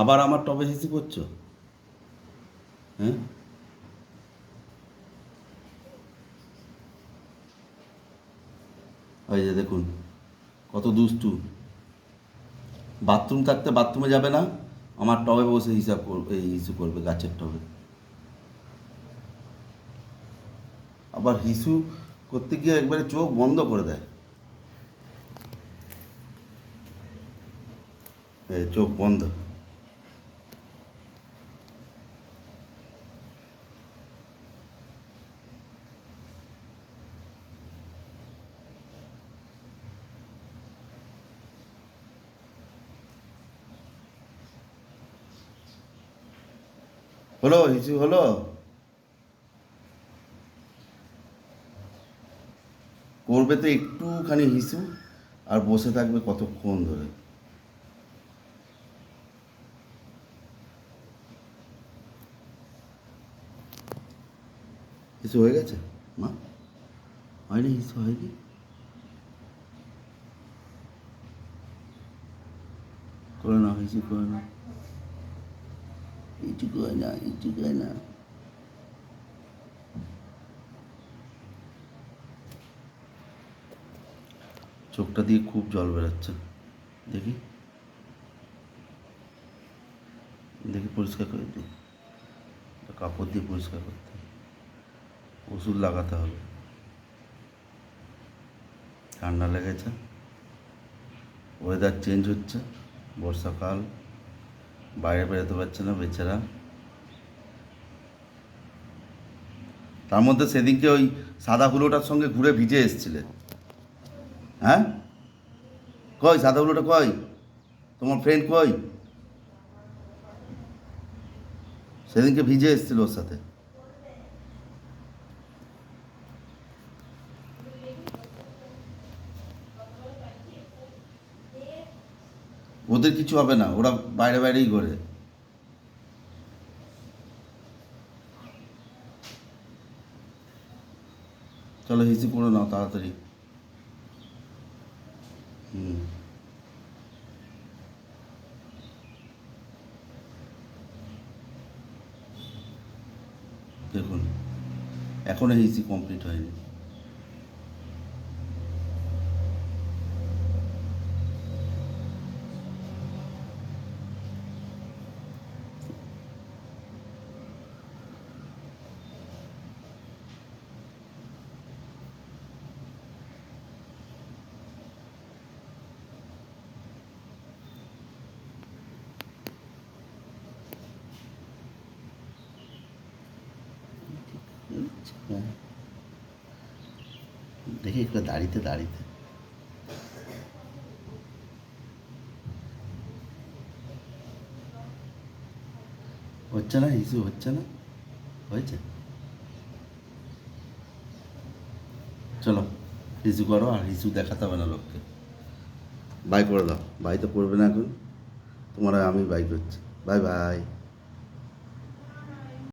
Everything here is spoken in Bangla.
আবার আমার টবে হিসি করছ হ্যাঁ? ওই যে দেখুন, কত দুষ্টু। বাথরুম থাকতে বাথরুমে যাবে না, আমার টবে বসে হিসাব করবে এই হিসু করবে গাছের টবে। আবার হিসু করতে গিয়ে একবারে চোখ বন্ধ করে দেয়। চোখ বন্ধ। হলো হিসু হলো? করবে তো একটুখানি হিসু আর বসে থাকবে কতক্ষণ ধরে? হিসু হয়ে গেছে? মা, হয়নি হিসু হয়নি? করে না হিসু করে না এইটুকু হয় না এইটুকু হয় না চোখটা দিয়ে খুব জল বেরোচ্ছে। দেখি। দেখি পরিষ্কার করে দিই। কাপড় দিয়ে পরিষ্কার করতে ওষুধ লাগাতে হবে। ঠান্ডা লেগেছে। ওয়েদার চেঞ্জ হচ্ছে। বর্ষাকাল। বাইরে বেরোতে পারছে না, বেচারা। তার মধ্যে সেদিনকে ওই সাদা হুলোটার সঙ্গে ঘুরে ভিজে এসছিলে। হ্যাঁ? কই সাদা হুলোটা কই? তোমার ফ্রেন্ড কই? সেদিনকে ভিজে এসছিল ওর সাথে। ওদের কিছু হবে না, ওরা বাইরে বাইরেই ঘোরে। চলো হিসি করে নাও তাড়াতাড়ি। হুম। দেখুন, এখনও হিসি কমপ্লিট হয়নি। দেখি একটু দাঁড়িতে দাঁড়িতে। হচ্ছে না ইস্যু হচ্ছে না? হয়েছে? চলো হিসু করো আর হিসু দেখাতে হবে না লোককে। বাই করে দাও। বাই তো করবে না এখন। তোমার আমি বাই করছি। Bye bye.